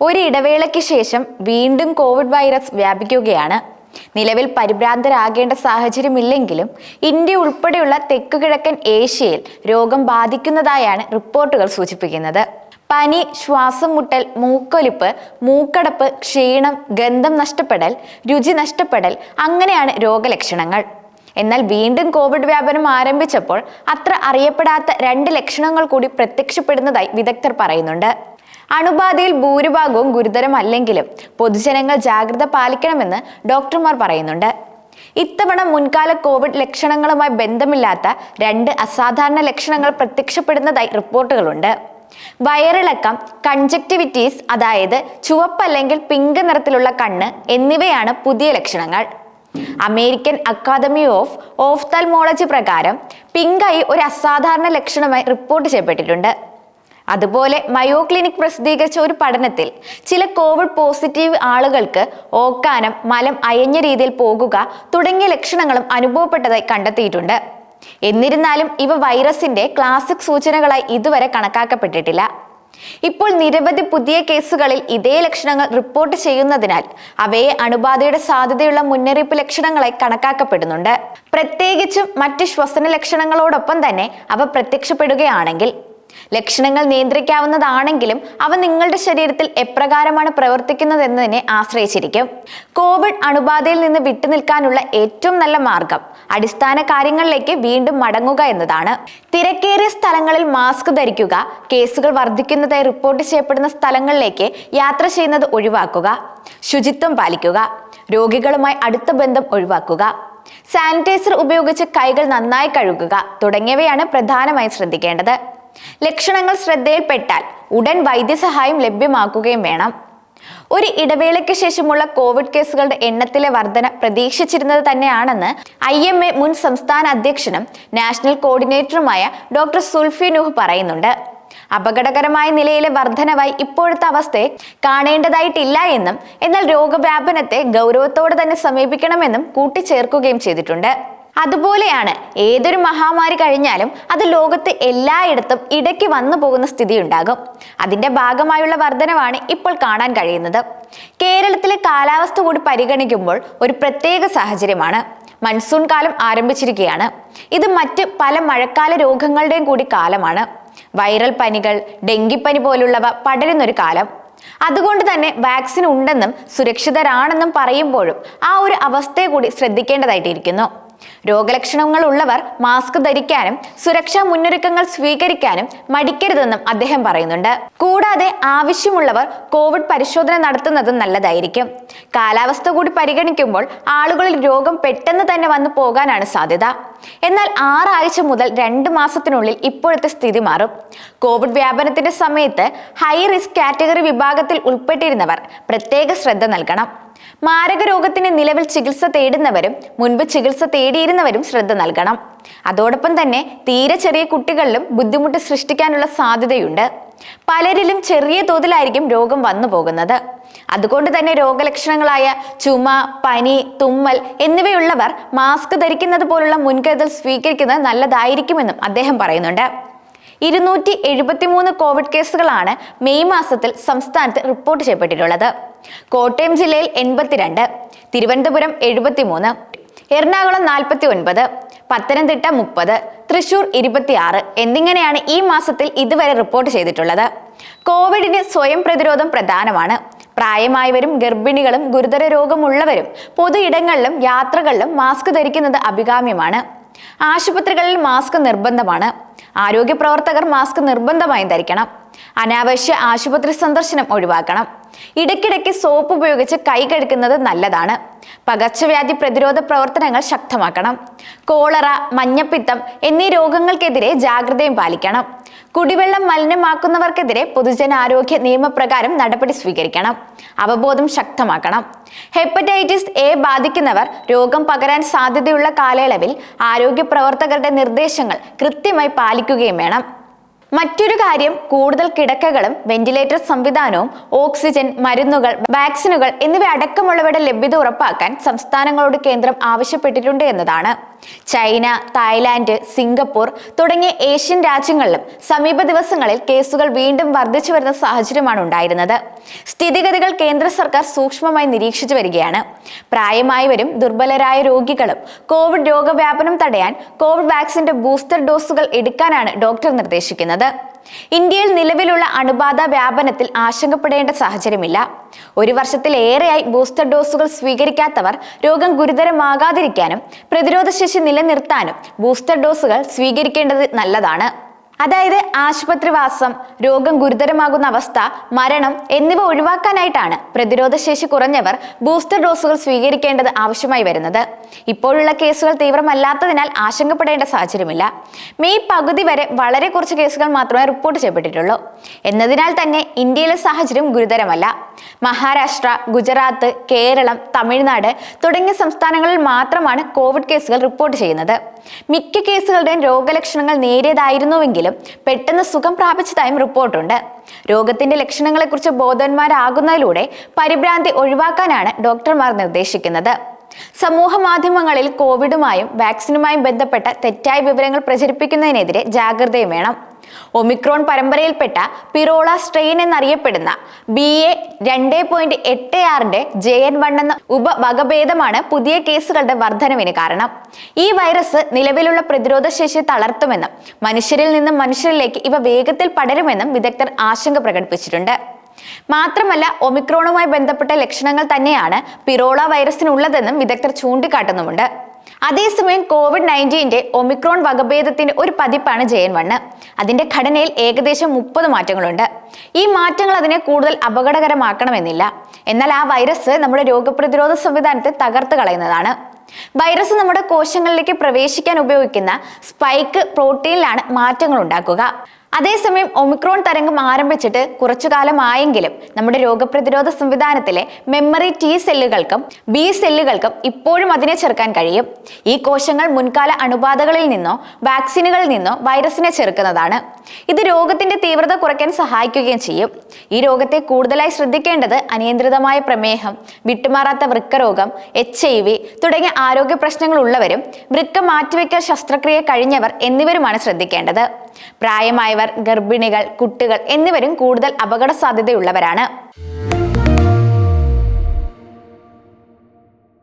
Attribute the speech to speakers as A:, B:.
A: ഒരു ഇടവേളയ്ക്ക് ശേഷം വീണ്ടും കോവിഡ് വൈറസ് വ്യാപിക്കുകയാണ്. നിലവിൽ പരിഭ്രാന്തരാകേണ്ട സാഹചര്യമില്ലെങ്കിലും ഇന്ത്യ ഉൾപ്പെടെയുള്ള തെക്കുകിഴക്കൻ ഏഷ്യയിൽ രോഗം ബാധിക്കുന്നതായാണ് റിപ്പോർട്ടുകൾ സൂചിപ്പിക്കുന്നത്. പനി ശ്വാസം മുട്ടൽ മൂക്കൊലിപ്പ് മൂക്കടപ്പ് ക്ഷീണം ഗന്ധം നഷ്ടപ്പെടൽ രുചി നഷ്ടപ്പെടൽ അങ്ങനെയാണ് രോഗലക്ഷണങ്ങൾ. എന്നാൽ വീണ്ടും കോവിഡ് വ്യാപനം ആരംഭിച്ചപ്പോൾ അത്ര അറിയപ്പെടാത്ത രണ്ട് ലക്ഷണങ്ങൾ കൂടി പ്രത്യക്ഷപ്പെടുന്നതായി വിദഗ്ധർ പറയുന്നുണ്ട്. അണുബാധയിൽ ഭൂരിഭാഗവും ഗുരുതരമല്ലെങ്കിലും പൊതുജനങ്ങൾ ജാഗ്രത പാലിക്കണമെന്ന് ഡോക്ടർമാർ പറയുന്നുണ്ട്. ഇത്തവണ മുൻകാല കോവിഡ് ലക്ഷണങ്ങളുമായി ബന്ധമില്ലാത്ത രണ്ട് അസാധാരണ ലക്ഷണങ്ങൾ പ്രത്യക്ഷപ്പെടുന്നതായി റിപ്പോർട്ടുകളുണ്ട്. വയറിളക്കം കൺജക്റ്റിവിറ്റീസ് അതായത് ചുവപ്പല്ലെങ്കിൽ പിങ്ക് നിറത്തിലുള്ള കണ്ണ് എന്നിവയാണ് പുതിയ ലക്ഷണങ്ങൾ. അമേരിക്കൻ അക്കാദമി ഓഫ് ഓഫ്തൽമോളജി പ്രകാരം പിങ്ക് ഐ ഒരു അസാധാരണ ലക്ഷണമായി റിപ്പോർട്ട് ചെയ്യപ്പെട്ടിട്ടുണ്ട്. അതുപോലെ മയോ ക്ലിനിക് പ്രസിദ്ധീകരിച്ച ഒരു പഠനത്തിൽ ചില കോവിഡ് പോസിറ്റീവ് ആളുകൾക്ക് ഓക്കാനം മലം അയഞ്ഞ രീതിയിൽ പോകുക തുടങ്ങിയ ലക്ഷണങ്ങളും അനുഭവപ്പെട്ടതായി കണ്ടെത്തിയിട്ടുണ്ട്. എന്നിരുന്നാലും ഇവ വൈറസിന്റെ ക്ലാസിക് സൂചനകളായി ഇതുവരെ കണക്കാക്കപ്പെട്ടിട്ടില്ല. ഇപ്പോൾ നിരവധി പുതിയ കേസുകളിൽ ഇതേ ലക്ഷണങ്ങൾ റിപ്പോർട്ട് ചെയ്യുന്നതിനാൽ അവയെ അണുബാധയുടെ സാധ്യതയുള്ള മുന്നറിയിപ്പ് ലക്ഷണങ്ങളായി കണക്കാക്കപ്പെടുന്നുണ്ട്. പ്രത്യേകിച്ചും മറ്റ് ശ്വസന ലക്ഷണങ്ങളോടൊപ്പം തന്നെ അവ പ്രത്യക്ഷപ്പെടുകയാണെങ്കിൽ ലക്ഷണങ്ങൾ നിയന്ത്രിക്കാവുന്നതാണെങ്കിലും അവ നിങ്ങളുടെ ശരീരത്തിൽ എപ്രകാരമാണ് പ്രവർത്തിക്കുന്നതെന്നതിനെ ആശ്രയിച്ചിരിക്കും. കോവിഡ് അണുബാധയിൽ നിന്ന് വിട്ടുനിൽക്കാനുള്ള ഏറ്റവും നല്ല മാർഗം അടിസ്ഥാന കാര്യങ്ങളിലേക്ക് വീണ്ടും മടങ്ങുക എന്നതാണ്. തിരക്കേറിയ സ്ഥലങ്ങളിൽ മാസ്ക് ധരിക്കുക കേസുകൾ വർദ്ധിക്കുന്നതായി റിപ്പോർട്ട് ചെയ്യപ്പെടുന്ന സ്ഥലങ്ങളിലേക്ക് യാത്ര ചെയ്യുന്നത് ഒഴിവാക്കുക ശുചിത്വം പാലിക്കുക രോഗികളുമായി അടുത്ത ബന്ധം ഒഴിവാക്കുക സാനിറ്റൈസർ ഉപയോഗിച്ച് കൈകൾ നന്നായി കഴുകുക തുടങ്ങിയവയാണ് പ്രധാനമായും ശ്രദ്ധിക്കേണ്ടത്. ലക്ഷണങ്ങൾ ശ്രദ്ധയിൽപ്പെട്ടാൽ ഉടൻ വൈദ്യസഹായം ലഭ്യമാക്കുകയും വേണം. ഒരു ഇടവേളയ്ക്ക് ശേഷമുള്ള കോവിഡ് കേസുകളുടെ എണ്ണത്തിലെ വർധന പ്രതീക്ഷിച്ചിരുന്നത് തന്നെയാണെന്ന് ഐ എം എ മുൻ സംസ്ഥാന അധ്യക്ഷനും നാഷണൽ കോർഡിനേറ്ററുമായ ഡോക്ടർ സുൽഫി നുഹ് പറയുന്നുണ്ട്. അപകടകരമായ നിലയിലെ വർധനവായി ഇപ്പോഴത്തെ അവസ്ഥയെ കാണേണ്ടതായിട്ടില്ല എന്നും എന്നാൽ രോഗവ്യാപനത്തെ ഗൗരവത്തോടെ തന്നെ സമീപിക്കണമെന്നും കൂട്ടിച്ചേർക്കുകയും ചെയ്തിട്ടുണ്ട്. അതുപോലെയാണ് ഏതൊരു മഹാമാരി കഴിഞ്ഞാലും അത് ലോകത്ത് എല്ലായിടത്തും ഇടയ്ക്ക് വന്നു പോകുന്ന സ്ഥിതി ഉണ്ടാകും അതിന്റെ ഭാഗമായുള്ള വർധനവാണ് ഇപ്പോൾ കാണാൻ കഴിയുന്നത്. കേരളത്തിലെ കാലാവസ്ഥ കൂടി പരിഗണിക്കുമ്പോൾ ഒരു പ്രത്യേക സാഹചര്യമാണ്. മൺസൂൺ കാലം ആരംഭിച്ചിരിക്കുകയാണ്. ഇത് മറ്റ് പല മഴക്കാല രോഗങ്ങളുടെയും കൂടി കാലമാണ്. വൈറൽ പനികൾ ഡെങ്കിപ്പനി പോലുള്ളവ പടരുന്നൊരു കാലം. അതുകൊണ്ട് തന്നെ വാക്സിൻ ഉണ്ടെന്നും സുരക്ഷിതരാണെന്നും പറയുമ്പോഴും ആ ഒരു അവസ്ഥയെ കൂടി ശ്രദ്ധിക്കേണ്ടതായിട്ടിരിക്കുന്നു. രോഗലക്ഷണങ്ങൾ ഉള്ളവർ മാസ്ക് ധരിക്കാനും സുരക്ഷാ മുന്നൊരുക്കങ്ങൾ സ്വീകരിക്കാനും മടിക്കരുതെന്നും അദ്ദേഹം പറയുന്നുണ്ട്. കൂടാതെ ആവശ്യമുള്ളവർ കോവിഡ് പരിശോധന നടത്തുന്നതും നല്ലതായിരിക്കും. കാലാവസ്ഥ കൂടി പരിഗണിക്കുമ്പോൾ ആളുകളിൽ രോഗം പെട്ടെന്ന് തന്നെ വന്നു പോകാനാണ് സാധ്യത. എന്നാൽ ആറാഴ്ച മുതൽ രണ്ട് മാസത്തിനുള്ളിൽ ഇപ്പോഴത്തെ സ്ഥിതി മാറും. കോവിഡ് വ്യാപനത്തിന്റെ സമയത്ത് ഹൈ റിസ്ക് കാറ്റഗറി വിഭാഗത്തിൽ ഉൾപ്പെട്ടിരുന്നവർ പ്രത്യേക ശ്രദ്ധ നൽകണം. മാരക രോഗത്തിന് നിലവിൽ ചികിത്സ തേടുന്നവരും മുൻപ് ചികിത്സ തേടിയിരുന്നവരും ശ്രദ്ധ നൽകണം. അതോടൊപ്പം തന്നെ തീരെ ചെറിയ കുട്ടികളിലും ബുദ്ധിമുട്ട് സൃഷ്ടിക്കാനുള്ള സാധ്യതയുണ്ട്. പലരിലും ചെറിയ തോതിലായിരിക്കും രോഗം വന്നു പോകുന്നത്. അതുകൊണ്ട് തന്നെ രോഗലക്ഷണങ്ങളായ ചുമ പനി തുമ്മൽ എന്നിവയുള്ളവർ മാസ്ക് ധരിക്കുന്നത് പോലുള്ള മുൻകരുതൽ സ്വീകരിക്കുന്നത് നല്ലതായിരിക്കുമെന്നും അദ്ദേഹം പറയുന്നുണ്ട്. ഇരുന്നൂറ്റി എഴുപത്തിമൂന്ന് കോവിഡ് കേസുകളാണ് മെയ് മാസത്തിൽ സംസ്ഥാനത്ത് റിപ്പോർട്ട് ചെയ്യപ്പെട്ടിട്ടുള്ളത്. കോട്ടയം ജില്ലയിൽ എൺപത്തിരണ്ട് തിരുവനന്തപുരം എഴുപത്തിമൂന്ന് എറണാകുളം നാൽപ്പത്തി ഒൻപത് പത്തനംതിട്ട മുപ്പത് തൃശൂർ ഇരുപത്തിയാറ് എന്നിങ്ങനെയാണ് ഈ മാസത്തിൽ ഇതുവരെ റിപ്പോർട്ട് ചെയ്തിട്ടുള്ളത്. കോവിഡിന് സ്വയം പ്രതിരോധം പ്രധാനമാണ്. പ്രായമായവരും ഗർഭിണികളും ഗുരുതര രോഗമുള്ളവരും പൊതു ഇടങ്ങളിലും യാത്രകളിലും മാസ്ക് ധരിക്കുന്നത് അഭികാമ്യമാണ്. ആശുപത്രികളിൽ മാസ്ക് നിർബന്ധമാണ്. ആരോഗ്യ പ്രവർത്തകർ മാസ്ക് നിർബന്ധമായും ധരിക്കണം. അനാവശ്യ ആശുപത്രി സന്ദർശനം ഒഴിവാക്കണം. ഇടയ്ക്കിടയ്ക്ക് സോപ്പ് ഉപയോഗിച്ച് കൈ കഴുകുന്നത് നല്ലതാണ്. പകർച്ചവ്യാധി പ്രതിരോധ പ്രവർത്തനങ്ങൾ ശക്തമാക്കണം. കോളറ മഞ്ഞപ്പിത്തം എന്നീ രോഗങ്ങൾക്കെതിരെ ജാഗ്രതയും പാലിക്കണം. കുടിവെള്ളം മലിനമാക്കുന്നവർക്കെതിരെ പൊതുജനാരോഗ്യ നിയമപ്രകാരം നടപടി സ്വീകരിക്കണം. അവബോധം ശക്തമാക്കണം. ഹെപ്പറ്റൈറ്റിസ് എ ബാധിക്കുന്നവർ രോഗം പകരാൻ സാധ്യതയുള്ള കാലയളവിൽ ആരോഗ്യ പ്രവർത്തകരുടെ നിർദ്ദേശങ്ങൾ കൃത്യമായി പാലിക്കുകയും വേണം. മറ്റൊരു കാര്യം കൂടുതൽ കിടക്കകളും വെന്റിലേറ്റർ സംവിധാനവും ഓക്സിജൻ മരുന്നുകൾ വാക്സിനുകൾ എന്നിവ അടക്കമുള്ളവയുടെ ലഭ്യത ഉറപ്പാക്കാൻ സംസ്ഥാനങ്ങളോട് കേന്ദ്രം ആവശ്യപ്പെട്ടിട്ടുണ്ട് എന്നതാണ്. ചൈന തായ്ലാന്റ് സിംഗപ്പൂർ തുടങ്ങിയ ഏഷ്യൻ രാജ്യങ്ങളിലും സമീപ ദിവസങ്ങളിൽ കേസുകൾ വീണ്ടും വർദ്ധിച്ചു വരുന്ന സാഹചര്യമാണ് ഉണ്ടായിരുന്നത് സ്ഥിതിഗതികൾ കേന്ദ്ര സർക്കാർ സൂക്ഷ്മമായി നിരീക്ഷിച്ചു വരികയാണ്. പ്രായമായവരും ദുർബലരായ രോഗികളും കോവിഡ് രോഗവ്യാപനം തടയാൻ കോവിഡ് വാക്സിന്റെ ബൂസ്റ്റർ ഡോസുകൾ എടുക്കാനാണ് ഡോക്ടർ നിർദ്ദേശിക്കുന്നത്. ഇന്ത്യയിൽ നിലവിലുള്ള അണുബാധ വ്യാപനത്തിൽ ആശങ്കപ്പെടേണ്ട സാഹചര്യമില്ല. ഒരു വർഷത്തിലേറെയായി ബൂസ്റ്റർ ഡോസുകൾ സ്വീകരിക്കാത്തവർ രോഗം ഗുരുതരമാകാതിരിക്കാനും പ്രതിരോധശേഷി നിലനിർത്താനും ബൂസ്റ്റർ ഡോസുകൾ സ്വീകരിക്കേണ്ടത് നല്ലതാണ്. അതായത് ആശുപത്രിവാസം രോഗം ഗുരുതരമാകുന്ന അവസ്ഥ മരണം എന്നിവ ഒഴിവാക്കാനായിട്ടാണ് പ്രതിരോധശേഷി കുറഞ്ഞവർ ബൂസ്റ്റർ ഡോസുകൾ സ്വീകരിക്കേണ്ടത് ആവശ്യമായി വരുന്നത്. ഇപ്പോഴുള്ള കേസുകൾ തീവ്രമല്ലാത്തതിനാൽ ആശങ്കപ്പെടേണ്ട സാഹചര്യമില്ല. മെയ് പകുതി വരെ വളരെ കുറച്ച് കേസുകൾ മാത്രമേ റിപ്പോർട്ട് ചെയ്യപ്പെട്ടിട്ടുള്ളൂ. എന്നതിനാൽ തന്നെ ഇന്ത്യയിലെ സാഹചര്യം ഗുരുതരമല്ല. മഹാരാഷ്ട്ര ഗുജറാത്ത് കേരളം തമിഴ്നാട് തുടങ്ങിയ സംസ്ഥാനങ്ങളിൽ മാത്രമാണ് കോവിഡ് കേസുകൾ റിപ്പോർട്ട് ചെയ്യുന്നത്. മിക്ക കേസുകളുടെയും രോഗലക്ഷണങ്ങൾ നേരിയതായിരുന്നുവെങ്കിലും പെട്ടെന്ന് സുഖം പ്രാപിച്ചതായും റിപ്പോർട്ടുണ്ട്. രോഗത്തിന്റെ ലക്ഷണങ്ങളെക്കുറിച്ച് ബോധവാന്മാരാകുന്നതിലൂടെ പരിഭ്രാന്തി ഒഴിവാക്കാനാണ് ഡോക്ടർമാർ നിർദ്ദേശിക്കുന്നത്. സമൂഹ മാധ്യമങ്ങളിൽ കോവിഡുമായും വാക്സിനുമായും ബന്ധപ്പെട്ട തെറ്റായ വിവരങ്ങൾ പ്രചരിപ്പിക്കുന്നതിനെതിരെ ജാഗ്രതയും വേണം. ഒമിക്രോൺ പരമ്പരയിൽപ്പെട്ട പിറോള സ്ട്രെയിൻ എന്നറിയപ്പെടുന്ന ബി എ രണ്ട് പോയിന്റ് എട്ട് ആറിന്റെ ജെ എൻ വൺ എന്ന ഉപവകഭേദമാണ് പുതിയ കേസുകളുടെ വർധനവിന് കാരണം. ഈ വൈറസ് നിലവിലുള്ള പ്രതിരോധ ശേഷി തളർത്തുമെന്നും മനുഷ്യരിൽ നിന്നും മനുഷ്യരിലേക്ക് ഇവ വേഗത്തിൽ പടരുമെന്നും വിദഗ്ധർ ആശങ്ക പ്രകടിപ്പിച്ചിട്ടുണ്ട്. മാത്രമല്ല ഒമിക്രോണുമായി ബന്ധപ്പെട്ട ലക്ഷണങ്ങൾ തന്നെയാണ് പിറോള വൈറസിനുള്ളതെന്നും വിദഗ്ധർ ചൂണ്ടിക്കാട്ടുന്നുമുണ്ട്. അതേസമയം കോവിഡ് നയന്റീന്റെ ഒമിക്രോൺ വകഭേദത്തിന്റെ ഒരു പതിപ്പാണ് ജയൻ വണ്ണ് അതിന്റെ ഘടനയിൽ ഏകദേശം മുപ്പത് മാറ്റങ്ങളുണ്ട്. ഈ മാറ്റങ്ങൾ അതിനെ കൂടുതൽ അപകടകരമാക്കണമെന്നില്ല. എന്നാൽ ആ വൈറസ് നമ്മുടെ രോഗപ്രതിരോധ സംവിധാനത്തെ തകർത്ത് കളയുന്നതാണ്. വൈറസ് നമ്മുടെ കോശങ്ങളിലേക്ക് പ്രവേശിക്കാൻ ഉപയോഗിക്കുന്ന സ്പൈക്ക് പ്രോട്ടീനിലാണ് മാറ്റങ്ങൾ ഉണ്ടാക്കുക അതേസമയം ഒമിക്രോൺ തരംഗം ആരംഭിച്ചിട്ട് കുറച്ചു കാലമായെങ്കിലും നമ്മുടെ രോഗപ്രതിരോധ സംവിധാനത്തിലെ മെമ്മറി ടി സെല്ലുകൾക്കും ബി സെല്ലുകൾക്കും ഇപ്പോഴും അതിനെ ചെറുക്കാൻ കഴിയും. ഈ കോശങ്ങൾ മുൻകാല അണുബാധകളിൽ നിന്നോ വാക്സിനുകളിൽ നിന്നോ വൈറസിനെ ചെറുക്കുന്നതാണ്. ഇത് രോഗത്തിന്റെ തീവ്രത കുറയ്ക്കാൻ സഹായിക്കുകയും ചെയ്യും. ഈ രോഗത്തെ കൂടുതലായി ശ്രദ്ധിക്കേണ്ടത് അനിയന്ത്രിതമായ പ്രമേഹം വിട്ടുമാറാത്ത വൃക്കരോഗം എച്ച് ഐ വി തുടങ്ങിയ ആരോഗ്യ പ്രശ്നങ്ങൾ ഉള്ളവരും വൃക്ക മാറ്റിവെക്കൽ ശസ്ത്രക്രിയ കഴിഞ്ഞവർ എന്നിവരുമാണ് ശ്രദ്ധിക്കേണ്ടത്. പ്രായമായവർ ഗർഭിണികൾ കുട്ടികൾ എന്നിവരും കൂടുതൽ അപകട സാധ്യതയുള്ളവരാണ്